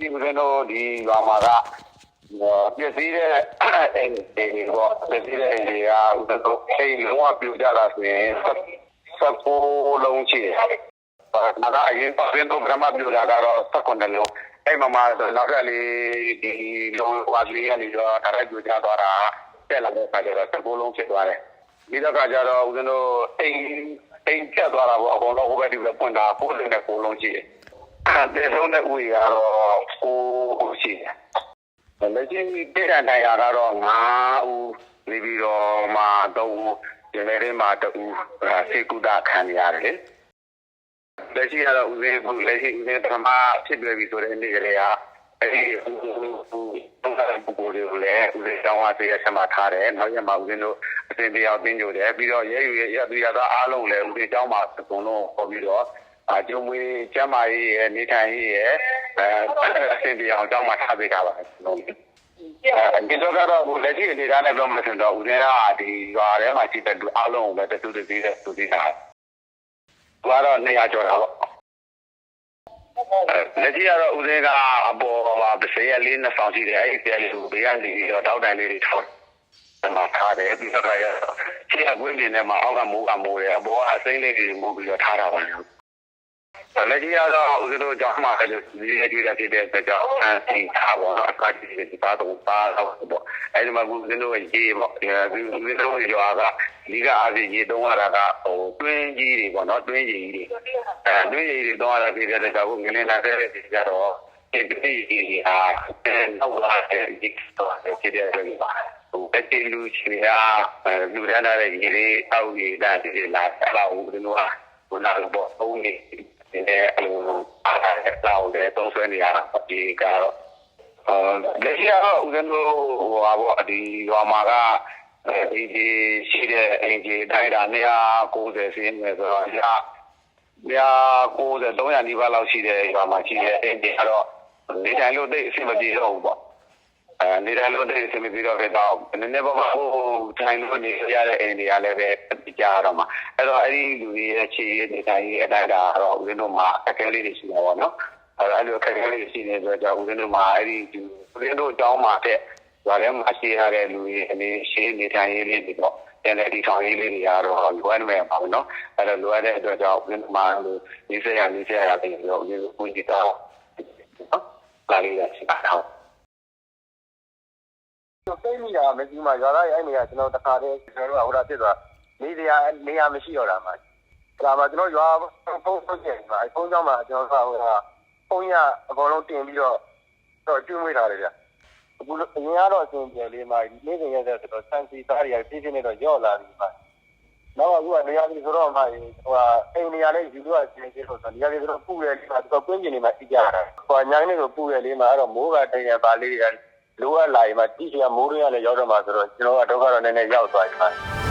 ဒီဦးဇင်းတို့ဒီရွာမှာကပြည့်စည်တဲ့အိမ်တွေပေါ့ပြည့်စည်တဲ့အိမ်တွေကဦးဇင်းတို့အိမ်လုံးဝပြူကြတာဆိုရင်စက်ကိုလုံးချီတယ်။ဒါကအရင်ဦးဇင်းတို့ကမှပြူတာကတော့စက်ကွန်တယ်လုံးအဲ့မှာမှနောက်ထပ်လေးဒီလုံးဝါလေးကနေတော့ဒါရိုက်ပြူကြသွားတာတက်လာတဲ့အခါကျတော့စက်ကိုလုံးဖြစ်သွားတယ်။ဒီတော့ကကြတော့ဦးဇင်းတို့အိမ်အိမ်ပြတ်သွားတာပေါ့အကုန်လုံးဟိုဘက်ဒီဘက်ပွင့်တာပိုးလင်းတဲ့ကိုလုံးချီတယ်။ တဲ့ဆုံးတဲ့ဦးကြီးကတော့ကိုရှိတယ်။လက်ရှိပြည်ရန်တိုင်းကတော့9ဦးနေပြီးတော့မှ3ဦးဒီနေ့လေးမှာ2ဦးစေကုသခံရတယ်လေ။လက်ရှိကတော့ဦးစင်းဘူးလက်ရှိဦးစင်းပထမဖြစ်ပြပြီဆိုတဲ့နေ့ကလေးကအဲဒီတုံးတဲ့ပုဂ္ဂိုလ်တွေကိုလည်းဦးစင်းတောင်းအားပေးရဆက်မှာထားတယ်။နောက်ရက်မှာဦးစင်းတို့အစဉ်တရားသိကြတယ်ပြီးတော့ရဲယူရရသူရသားအားလုံးလည်းဦးစင်းတောင်းမှာအကုန်လုံးဟောပြီးတော့အ ကျုံမွေးကျမ်းမာရေးရဲ့နေထိုင်ရေးရဲ့အဲအစဉ်တရားအောင်တောင်းမှာထားပေးတာပါလုံးဒီတော့ကတော့လက်ရှိအနေထားနဲ့ပြောမှဆိုတော့ဦးစင်းကဒီရွာထဲမှာရှိတဲ့လူအားလုံးကိုပဲတူတူသေးတဲ့သူသေးတာ။သူကတော့200ကျော်တာပေါ့။လက်ရှိကတော့ဦးစင်းကအပေါ်မှာပစေရလေးနှစ်ဆောင်ရှိတယ်အဲ့ဒီပြဲလေးကိုဘေးကနေပြီးတော့တောက်တိုင်လေးတွေထောက်တယ်မှာထားတယ်ပြီးတော့ရရှေ့ကကွင်းပြင်ထဲမှာအောက်ကမိုးကမိုးတယ်အပေါ်ကအစိမ့်လေးတွေမိုးပြီးတော့ထားတာပါနော်။ လက်ကြီးကတော့ဦးဇင်းတို့ကြောင်းမှာလည်းဒီရကြီးတဲ့ဖြစ်တဲ့အတွက်ကြောင့်အန်စီထားပါတော့အခါကြီးဒီပါတော့ပါတော့ပေါ့အဲဒီမှာဦးဇင်းတို့ရေးပေါ့ဒီဦးဇင်းတို့ရွာကဒီကအားဖြင့်ရေသုံးရတာကဟိုတွင်းကြီးတွေပေါ့နော်တွင်းကြီးတွေအဲတွင်းကြီးတွေသုံးရတာဖြစ်တဲ့အတွက်ကြောင့်ငလင်းလာတဲ့ဒီကြတော့ဒီတွင်းကြီးတွေဟာနောက်လာတဲ့ဒီတော့ဖြစ်တဲ့အတွက်ပါဟိုအတီလူချီရာလူရမ်းတဲ့ရေတွေအောက်ရေတာဒီလာအဲ့လိုဦးဇင်းတို့ကဘုနာဘောသုံးနေဒီနေ့အလိုအားရတော့ တယ်သုံးဆွဲနေရတာဒီကတော့အာလက်ရှိကတော့ဦးဇင်းတို့ဟိုပါပေါ့ဒီရွာမှာကအဲဒီဒီရှိတဲ့အင်ဂျီတိုင်းတာ190စီးနေဆိုတော့ည190 300နီးပါးလောက်ရှိတဲ့ရွာမှာရှိတဲ့အင်ဂျီကတော့နေတိုင်းလို့သိအဆင်မပြေတော့ဘူးပေါ့အဲနေတိုင်းလို့သိအဆင်မပြေတော့ခဲ့တော့နည်းနည်းပါးပါးဟိုထိုင်လို့နေရတဲ့အိမ်တွေကလည်းပဲကြားတော့မှာအဲ့တော့အဲ့ဒီလူတွေရဲ့ခြေရည်နေတိုင်းအတိုင်းတာတော့ဦးဇင်းတို့မှာအခက်အခဲလေးတွေရှိတာပေါ့နော်အဲ့အဲ့ လိုအခက်အခဲလေးရှိနေတဲ့အတွက်ကြောင့်ဦးဇင်းတို့မှာအဲ့ဒီဦးဇင်းတို့အကြောင်းမှာတဲ့ရွာထဲမှာရှိရတဲ့လူတွေအနေရှိနေတိုင်းရေးလေးတွေတော့ပြန်လေဒီထောင်ရေးလေးတွေကတော့လိုအပ်နေမှာပါနော်အဲ့တော့လိုအပ်တဲ့အတွက်ကြောင့်ဦးဇင်းတို့မှာလို့နေစရာနေစရာတွေပြီးတော့ဦးဇင်းတို့ကိုကြည့်တော့နော်လာလေးရရှိတာတော့ကျွန်တော်သိမိတာမရှိမှရွာသားရဲ့အဲ့နေရာကျွန်တော်တခါတည်းကျွန်တော်တို့ကဟိုတာဖြစ်သွားနေစရာနေရာမရှိတော့တာမှဒါမှကျွန်တော်ရွာဖုန်းဖုန်းကျင်မှာဖုန်းကြောင်းမှာကျွန်တော်ကဟိုတာ ဖုန်းရအကောင်လုံးတင်ပြီးတော့တော့ကျွေးမွေးထားတယ်ဗျအခုအရင်ကတော့အစဉ်ပြေလေးမှနေစဉ်ရက်တဲ့ဆိုတော့စံစီသားတွေကပြည့်ပြည့်နဲ့တော့ရော့လာပြီမှနောက်အခုကနေရာကြီးဆိုတော့မှဟိုဟာအိမ်နေရာလေးယူလို့အစဉ်ပြေလို့ဆိုနေရာလေးဆိုတော့ပူတယ်လေးမှတော့ကွင်းကျင်နေမှအိကြတာဟိုညိုင်းလေးကိုပူတယ်လေးမှအဲ့တော့မိုးကတိတ်ရပါလေးတွေလိုအပ်လာရင်မှကြည့်ချင်မိုးရင်းရလည်းရောက်တော့မှဆိုတော့ကျွန်တော်ကဒုက္ခတော့နည်းနည်းရောက်သွားပြီ